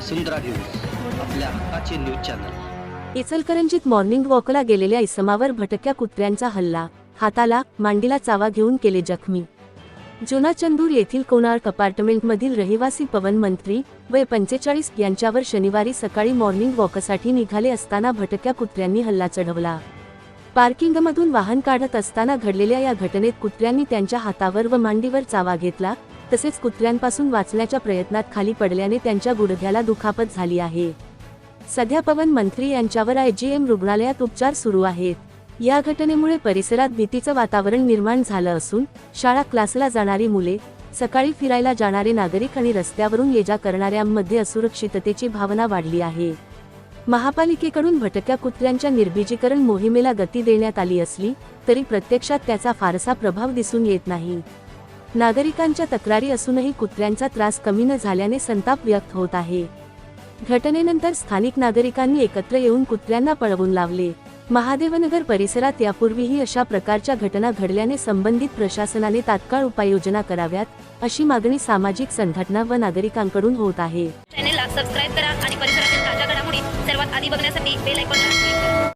वसुंधरा news आपल्या हक्काचे news channel. इचलकरंजीत मॉर्निंग वॉकला गेलेल्या इसमावर भटक्या कुत्र्यांचा हल्ला. हाताला मांडीला चावा घेऊन केले जखमी. जुना चंदूर येथील कोणार्क अपार्टमेंटमधील रहिवासी पवन मंत्री वय पंचेचाळीस यांच्यावर शनिवारी सकाळी मॉर्निंग वॉकसाठी निघाले असताना भटक्या कुत्र्यांनी हल्ला चढवला. पार्किंगमधून वाहन काढत असताना घडलेल्या या घटनेत कुत्र्यांनी त्यांच्या हातावर व मांडीवर चावा घेतला तसेच कुत्र्यांपासून वाचण्याच्या प्रयत्नात खाली पडल्याने त्यांच्या गुडघ्याला दुखापत झाली आहे. सध्या पवन मंत्री यांच्यावर आयजीएम रुग्णालयात उपचार सुरू आहेत. या घटनेमुळे परिसरात भीतीचं वातावरण निर्माण झालं असून शाळा क्लासला जाणारी मुले सकाळी फिरायला जाणारे नागरिक आणि रस्त्यावरून ये जा करणाऱ्यांमध्ये असुरक्षिततेची भावना वाढली आहे. महापालिकेकडून भटक्या कुत्र्यांच्या निर्बीजीकरण मोहिमेला गती देण्यात आली असली तरी प्रत्यक्षात त्याचा फारसा प्रभाव दिसून येत नाही. नागरिकांच्या तक्रारी असूनही कुत्र्यांचा त्रास कमी न झाल्याने संताप व्यक्त होत आहे. घटनेनंतर स्थानिक नागरिकांनी एकत्र येऊन कुत्र्यांना पळवून लावले. महादेवनगर परिसरात यापूर्वीही अशा प्रकारच्या घटना घडल्याने संबंधित प्रशासनाने तात्काळ उपाययोजना कराव्यात अशी मागणी सामाजिक संघटना व नागरिकांकडून होत आहे. चॅनेलला सबस्क्राईब करा आणि परिसरातील ताज्या घडामोडी सर्वात आधी बघण्यासाठी बेल आयकॉनला